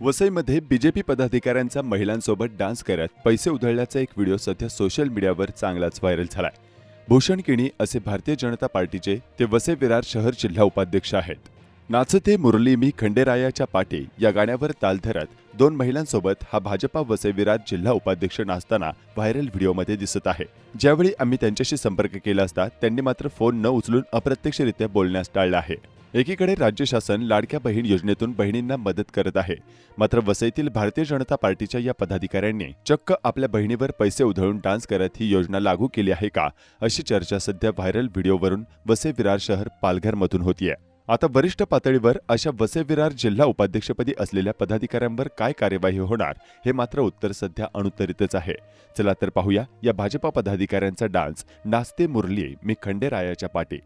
वसईमध्ये बीजेपी पदाधिकाऱ्यांचा महिलांसोबत डान्स करत पैसे उधळल्याचा एक व्हिडिओ सध्या सोशल मीडियावर चांगलाच व्हायरल झालाय. भूषण किणी असे भारतीय जनता पार्टीचे ते वसई विरार शहर जिल्हा उपाध्यक्ष आहेत. नाचते मुरली मी खंडेरायाच्या पाटे या गाण्यावर ताल धरत दोन महिलांसोबत हा भाजपा वसई विरार जिल्हा उपाध्यक्ष नाचताना व्हायरल व्हिडिओमध्ये दिसत आहे. ज्यावेळी आम्ही त्यांच्याशी संपर्क केला असता त्यांनी मात्र फोन न उचलून अप्रत्यक्षरित्या बोलण्यास टाळलं आहे. एकीकडे राज्य शासन लाडक्या बहीण योजनेतून बहिणींना मदत करत आहे. मात्र वसईतील भारतीय जनता पार्टीच्या या पदाधिकाऱ्यांनी चक्क आपल्या बहिणीवर पैसे उधळून डान्स करत ही योजना लागू केली आहे का अशी चर्चा सध्या व्हायरल व्हिडिओवरून वसई विरार शहर पालघरमधून होतीये. आता वरिष्ठ पातळीवर अशा वसे विरार जिल्हा उपाध्यक्षपदी असलेल्या पदाधिकाऱ्यांवर काय कार्यवाही होणार हे मात्र उत्तर सध्या अनुत्तरितच आहे. चला तर पाहूया या भाजपा पदाधिकाऱ्यांचा डान्स नास्ते मुरली मी खंडेरायाच्या पाठी.